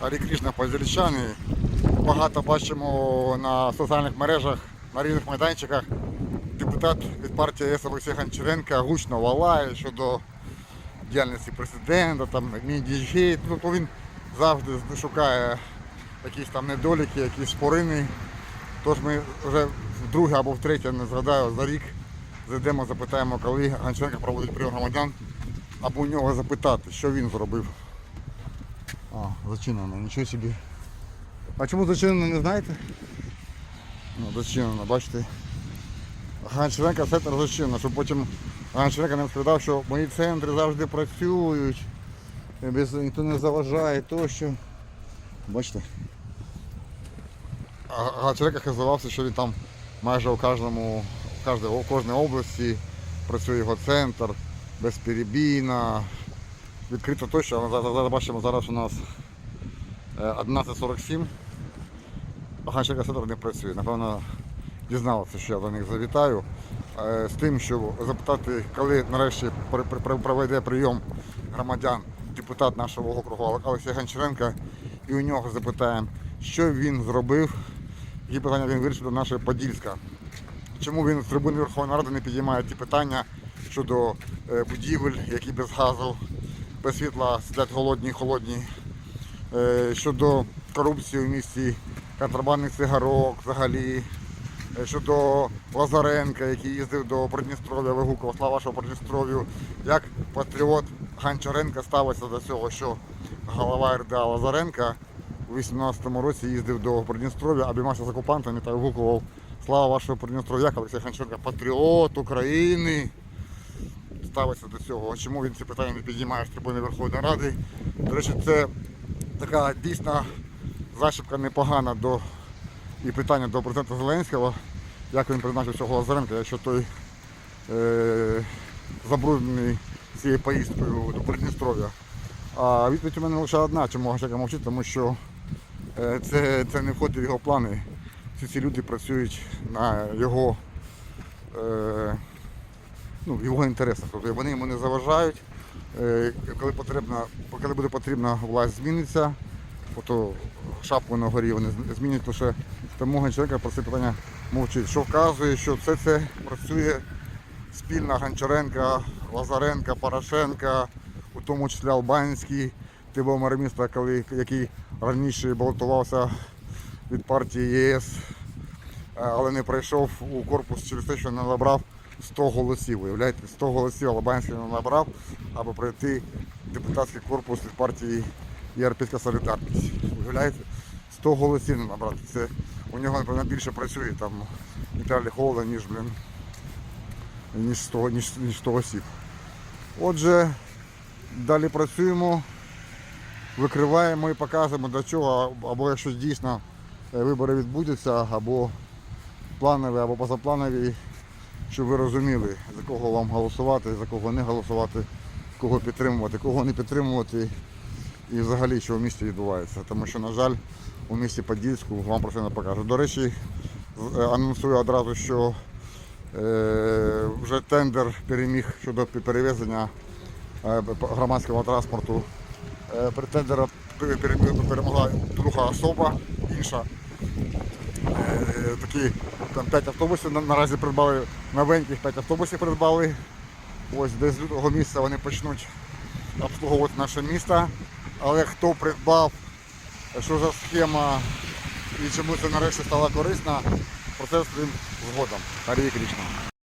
Харі Крішна Подільчани. Багато бачимо на соціальних мережах, на різних майданчиках. Депутат від партії ЄС Олексій Гончаренко гучно валає щодо діяльності президента, там міндіжгейт. Ну, то він завжди шукає якісь там недоліки, якісь спорини. Тож ми вже вдруге або втретє, не згадаю, за рік зайдемо, запитаємо, коли Гончаренко проводить прийом громадян, або у нього запитати, що він зробив. А, зачинено, нічого собі. А чому зачинено, не знаєте? Ну, зачинено, бачите. Гончаренко центр зачинено, щоб потім Гончаренко не сказав, що мої центри завжди працюють, без, ніхто не заважає тощо. Бачите? А Гончаренко хизувався, що він там майже у кожному, у кожній області працює його центр, безперебійно, відкрито тощо. Але зараз, бачимо, зараз у нас е, 11.47. Гончаренко центр не працює. Напевно, дізналися, що я до них завітаю. Е, З тим, щоб запитати, коли нарешті проведе прийом громадян депутат нашого округу Олексій Гончаренко, і у нього запитаємо, що він зробив, які питання він вирішив до нашого Подільська. Чому він з трибуни Верховної Ради не підіймає ті питання щодо е, будівель, які без газу, без світла сидять голодні, холодні, Е, щодо корупції в місті, контрабандних цигарок взагалі, Е, щодо Лазаренка, який їздив до Придністров'я, вигукував слава вашого Придністров'ю, як патріот Гончаренка ставиться до цього, що голова РДА Лазаренка у 18-му році їздив до Придністров'я, обіймався з окупантами та вигукував слава вашого Придністров'я, Олексій Гончаренко, патріот України. Ставиться до цього. Чому він ці питання не підіймає з трибуни Верховної Ради? До речі, це така дійсна зачіпка непогана до і питання до президента Зеленського, як він призначив цього Лазаренка, якщо той е, забруднений цією поїздкою до Придністров'я. А відповідь у мене лише одна, чому Гашека мовчить, тому що е, це, це не входить в його плани. Всі ці люди працюють на його, е, ну, його інтересах. Тобто вони йому не заважають. Е, коли, потрібно, коли буде потрібна власть зміниться, то шапку на горі вони змінять лише тому Гончаренко про це питання мовчить. Що вказує, що все це працює спільно Гончаренка, Лазаренка, Порошенка, у тому числі Албанський, ти був міста, коли, який раніше балотувався від партії ЄС, е, але не пройшов у корпус через те, що не набрав 100 голосів. Уявляєте, 100 голосів Албанський не набрав, аби пройти депутатський корпус від партії Європейська Солідарність. Уявляєте? 100 голосів не набрати. Це у нього, напевно, більше працює там Віталій Холода, ніж, блін, ніж 100, ніж, ніж 100 осіб. Отже, далі працюємо, викриваємо і показуємо до чого, або якщо дійсно е, вибори відбудуться, або планові, або позапланові, щоб ви розуміли, за кого вам голосувати, за кого не голосувати, кого підтримувати, кого не підтримувати і взагалі, що в місті відбувається. Тому що, на жаль, у місті Подільську вам про це не покажуть. До речі, е, анонсую одразу, що е, вже тендер переміг щодо перевезення е, громадського транспорту. Е, тендера перемогла друга особа, інша. Е, такі там 5 автобусів наразі придбали, новеньких 5 автобусів придбали. Ось десь з лютого місяця вони почнуть обслуговувати наше місто. Але хто придбав, що за схема і чому це нарешті стало корисно, про це згодом. Харі Крішна.